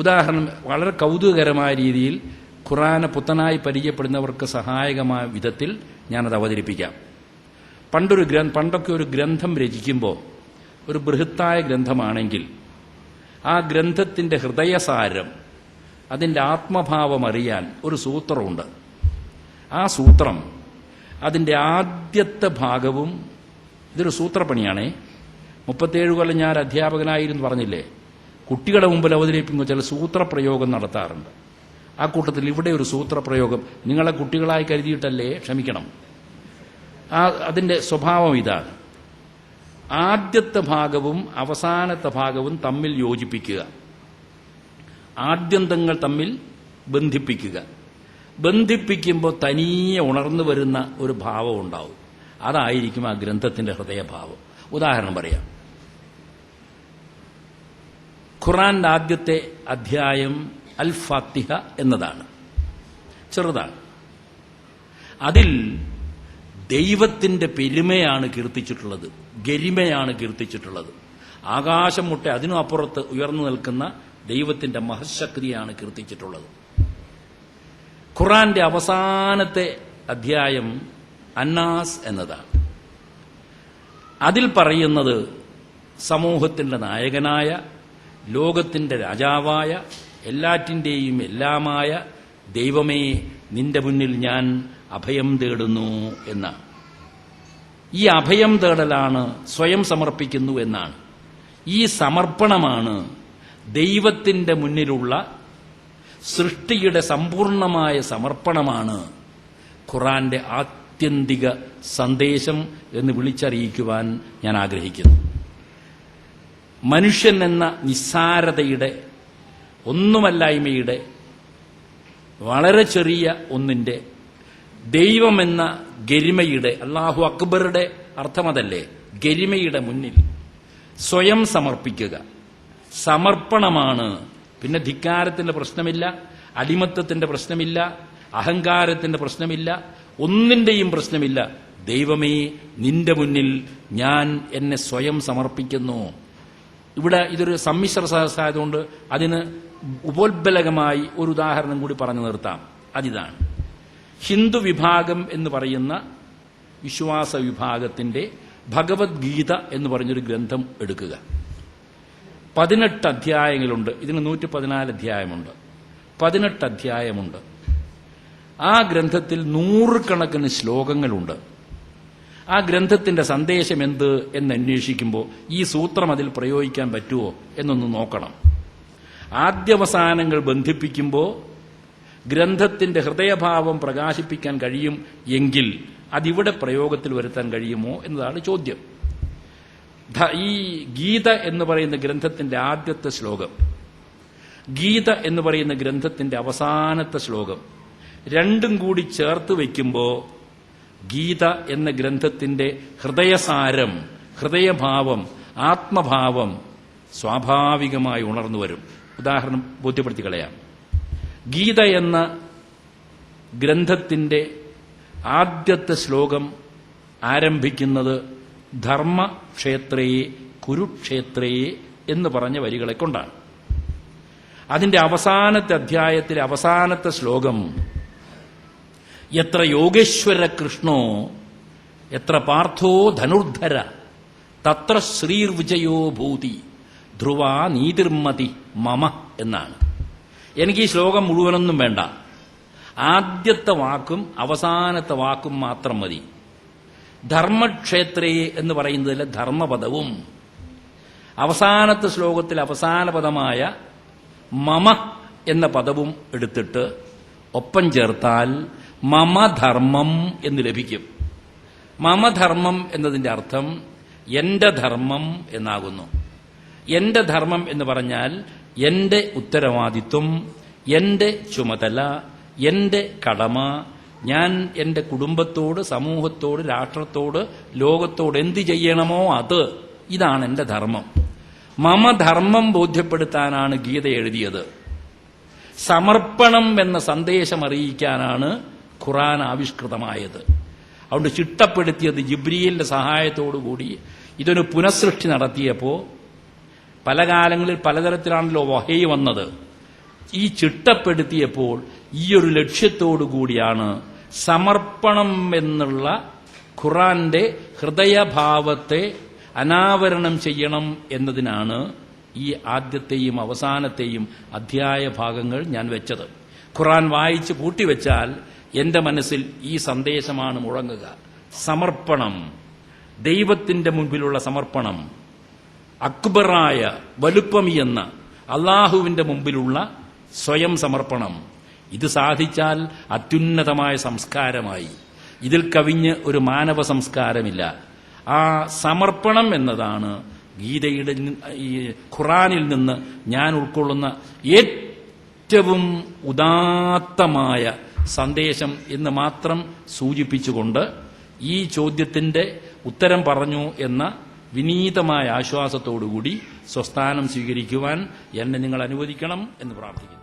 ഉദാഹരണം വളരെ കൗതുകകരമായ രീതിയിൽ ഖുറാനെ പുത്തനായി പരിചയപ്പെടുന്നവർക്ക് സഹായകമായ വിധത്തിൽ ഞാനത് അവതരിപ്പിക്കാം. പണ്ടൊരു ഗ്രന്ഥ പണ്ടൊക്കെ ഒരു ഗ്രന്ഥം രചിക്കുമ്പോൾ ഒരു ബൃഹത്തായ ഗ്രന്ഥമാണെങ്കിൽ ആ ഗ്രന്ഥത്തിന്റെ ഹൃദയസാരം അതിന്റെ ആത്മഭാവം അറിയാൻ ഒരു സൂത്രമുണ്ട്. ആ സൂത്രം അതിന്റെ ആദ്യത്തെ ഭാഗവും ഇതൊരു സൂത്രപ്പണിയാണേ. മുപ്പത്തേഴ് കൊല്ലം ഞാൻ അധ്യാപകനായിരുന്നു പറഞ്ഞില്ലേ? കുട്ടികളുടെ മുമ്പിൽ അവതരിപ്പിക്കുമ്പോൾ ചില സൂത്രപ്രയോഗം നടത്താറുണ്ട്. ആ കൂട്ടത്തിൽ ഇവിടെ ഒരു സൂത്രപ്രയോഗം നിങ്ങളെ കുട്ടികളായി കരുതിയിട്ടല്ലേ? ക്ഷമിക്കണം. ആ അതിന്റെ സ്വഭാവം ഇതാണ്. ആദ്യത്തെ ഭാഗവും അവസാനത്തെ ഭാഗവും തമ്മിൽ യോജിപ്പിക്കുക. ആദ്യന്തങ്ങൾ തമ്മിൽ ബന്ധിപ്പിക്കുക. ബന്ധിപ്പിക്കുമ്പോൾ തനിയെ ഉണർന്നു വരുന്ന ഒരു ഭാവം ഉണ്ടാവും. അതായിരിക്കും ആ ഗ്രന്ഥത്തിന്റെ ഹൃദയഭാവം. ഉദാഹരണം പറയാം. ഖുറാന്റെ ആദ്യത്തെ അധ്യായം അൽ ഫാത്തിഹ എന്നതാണ്. ചെറുതാണ്. അതിൽ ദൈവത്തിന്റെ പെരുമയാണ് കീർത്തിച്ചിട്ടുള്ളത് ഗരിമയാണ് കീർത്തിച്ചിട്ടുള്ളത്. ആകാശം മുട്ട അതിനും അപ്പുറത്ത് ഉയർന്നു നിൽക്കുന്ന ദൈവത്തിന്റെ മഹശക്തിയാണ് കീർത്തിച്ചിട്ടുള്ളത്. ഖുറാന്റെ അവസാനത്തെ അധ്യായം അന്നാസ് എന്നതാണ്. അതിൽ പറയുന്നത് സമൂഹത്തിന്റെ നായകനായ ലോകത്തിന്റെ രാജാവായ എല്ലാറ്റിന്റെയും എല്ലാമായ ദൈവമേ നിന്റെ മുന്നിൽ ഞാൻ അഭയം തേടുന്നു എന്നാണ്. ഈ അഭയം തേടലാണ് സ്വയം സമർപ്പിക്കുന്നു എന്നാണ്. ഈ സമർപ്പണമാണ് ദൈവത്തിന്റെ മുന്നിലുള്ള സൃഷ്ടിയുടെ സമ്പൂർണമായ സമർപ്പണമാണ് ഖുറാന്റെ ആത്യന്തിക സന്ദേശം എന്ന് വിളിച്ചറിയിക്കുവാൻ ഞാൻ ആഗ്രഹിക്കുന്നു. മനുഷ്യൻ എന്ന നിസ്സാരതയുടെ ഒന്നുമല്ലായ്മയുടെ വളരെ ചെറിയ ഒന്നിന്റെ ദൈവമെന്ന ഗരിമയുടെ അള്ളാഹു അക്ബറുടെ അർത്ഥമതല്ലേ ഗരിമയുടെ മുന്നിൽ സ്വയം സമർപ്പിക്കുക. സമർപ്പണമാണ്. പിന്നെ ധിക്കാരത്തിന്റെ പ്രശ്നമില്ല അടിമത്തത്തിന്റെ പ്രശ്നമില്ല അഹങ്കാരത്തിന്റെ പ്രശ്നമില്ല ഒന്നിന്റെയും പ്രശ്നമില്ല. ദൈവമേ നിന്റെ മുന്നിൽ ഞാൻ എന്നെ സ്വയം സമർപ്പിക്കുന്നു. ഇവിടെ ഇതൊരു സമ്മിശ്ര സഹസായതുകൊണ്ട് അതിന് ഉപോത്ബലകമായി ഒരു ഉദാഹരണം കൂടി പറഞ്ഞു നിർത്താം. അതിതാണ്. ഹിന്ദു വിഭാഗം എന്ന് പറയുന്ന വിശ്വാസ വിഭാഗത്തിന്റെ ഭഗവത്ഗീത എന്ന് പറഞ്ഞൊരു ഗ്രന്ഥം എടുക്കുക. പതിനെട്ട് അധ്യായങ്ങളുണ്ട്. ഇതിന് നൂറ്റി പതിനാല് അധ്യായമുണ്ട്. പതിനെട്ട് അധ്യായമുണ്ട്. ആ ഗ്രന്ഥത്തിൽ നൂറുകണക്കിന് ശ്ലോകങ്ങളുണ്ട്. ആ ഗ്രന്ഥത്തിന്റെ സന്ദേശം എന്ത് എന്ന് അന്വേഷിക്കുമ്പോൾ ഈ സൂത്രം അതിൽ പ്രയോഗിക്കാൻ പറ്റുമോ എന്നൊന്ന് നോക്കണം. ആദ്യവസാനങ്ങൾ ബന്ധിപ്പിക്കുമ്പോൾ ഗ്രന്ഥത്തിന്റെ ഹൃദയഭാവം പ്രകാശിപ്പിക്കാൻ കഴിയും എങ്കിൽ അതിവിടെ പ്രയോഗത്തിൽ വരുത്താൻ കഴിയുമോ എന്നതാണ് ചോദ്യം. ഈ ഗീത എന്ന് പറയുന്ന ഗ്രന്ഥത്തിന്റെ ആദ്യത്തെ ശ്ലോകം. ഗീത എന്ന് പറയുന്ന ഗ്രന്ഥത്തിന്റെ അവസാനത്തെ ശ്ലോകം. രണ്ടും കൂടി ചേർത്ത് വയ്ക്കുമ്പോൾ ഗീത എന്ന ഗ്രന്ഥത്തിന്റെ ഹൃദയസാരം ഹൃദയഭാവം ആത്മഭാവം സ്വാഭാവികമായി ഉണർന്നു വരും. ഉദാഹരണം ബോധ്യപ്പെടുത്തി കളയാം. ഗീത എന്ന ഗ്രന്ഥത്തിന്റെ ആദ്യത്തെ ശ്ലോകം ആരംഭിക്കുന്നത് ധർമ്മക്ഷേത്രയെ കുരുക്ഷേത്രയെ എന്ന് പറഞ്ഞ വരികളെ കൊണ്ടാണ്. അതിന്റെ അവസാനത്തെ അധ്യായത്തിലെ അവസാനത്തെ ശ്ലോകം എത്ര യോഗേശ്വര കൃഷ്ണോ എത്ര പാർത്ഥോ ധനുർധര തത്ര ശ്രീർവിജയോ ഭൂതി ധ്രുവ നീതിർമതി മമ എന്നാണ്. എനിക്ക് ഈ ശ്ലോകം മുഴുവനൊന്നും വേണ്ട. ആദ്യത്തെ വാക്കും അവസാനത്തെ വാക്കും മാത്രം മതി. ധർമ്മക്ഷേത്രയെ എന്ന് പറയുന്നതിലെ ധർമ്മപദവും അവസാനത്തെ ശ്ലോകത്തിൽ അവസാന പദമായ മമ എന്ന പദവും എടുത്തിട്ട് ഒപ്പം ചേർത്താൽ മമധർമ്മം എന്ന് ലഭിക്കും. മമധർമ്മം എന്നതിന്റെ അർത്ഥം എന്റെ ധർമ്മം എന്നാകുന്നു. എന്റെ ധർമ്മം എന്ന് പറഞ്ഞാൽ എന്റെ ഉത്തരവാദിത്വം എന്റെ ചുമതല എന്റെ കടമ ഞാൻ എന്റെ കുടുംബത്തോട് സമൂഹത്തോട് രാഷ്ട്രത്തോട് ലോകത്തോട് എന്ത് ചെയ്യണമോ അത്. ഇതാണ് എന്റെ ധർമ്മം. മമധർമ്മം ബോധ്യപ്പെടുത്താനാണ് ഗീത എഴുതിയത്. സമർപ്പണം എന്ന സന്ദേശം അറിയിക്കാനാണ് ഖുറാൻ ആവിഷ്കൃതമായത്. അതുകൊണ്ട് ചിട്ടപ്പെടുത്തിയത് ജിബ്രിയലിന്റെ സഹായത്തോടുകൂടി ഇതൊരു പുനഃസൃഷ്ടി നടത്തിയപ്പോൾ പല കാലങ്ങളിൽ പലതരത്തിലാണല്ലോ വഹയി വന്നത്. ഈ ചിട്ടപ്പെടുത്തിയപ്പോൾ ഈ ഒരു ലക്ഷ്യത്തോടു കൂടിയാണ് സമർപ്പണം എന്നുള്ള ഖുറാന്റെ ഹൃദയഭാവത്തെ അനാവരണം ചെയ്യണം എന്നതിനാണ് ഈ ആദ്യത്തെയും അവസാനത്തെയും അധ്യായ ഭാഗങ്ങൾ ഞാൻ വെച്ചത്. ഖുറാൻ വായിച്ച് പൂട്ടിവെച്ചാൽ എന്റെ മനസ്സിൽ ഈ സന്ദേശമാണ് മുഴങ്ങുക. സമർപ്പണം. ദൈവത്തിന്റെ മുമ്പിലുള്ള സമർപ്പണം. അക്ബറായ വലുപ്പമിയെന്ന അള്ളാഹുവിന്റെ മുമ്പിലുള്ള സ്വയം സമർപ്പണം. ഇത് സാധിച്ചാൽ അത്യുന്നതമായ സംസ്കാരമായി. ഇതിൽ കവിഞ്ഞ് ഒരു മാനവ സംസ്കാരമില്ല. ആ സമർപ്പണം എന്നതാണ് ഗീതയുടെ ഈ ഖുറാനിൽ നിന്ന് ഞാൻ ഉൾക്കൊള്ളുന്ന ഏറ്റവും ഉദാത്തമായ സന്ദേശം എന്ന് മാത്രം സൂചിപ്പിച്ചുകൊണ്ട് ഈ ചോദ്യത്തിന്റെ ഉത്തരം പറഞ്ഞു എന്ന വിനീതമായ ആശ്വാസത്തോടുകൂടി സ്വസ്ഥാനം സ്വീകരിക്കുവാൻ എന്നെ നിങ്ങൾ അനുവദിക്കണം എന്ന് പ്രാർത്ഥിക്കുന്നു.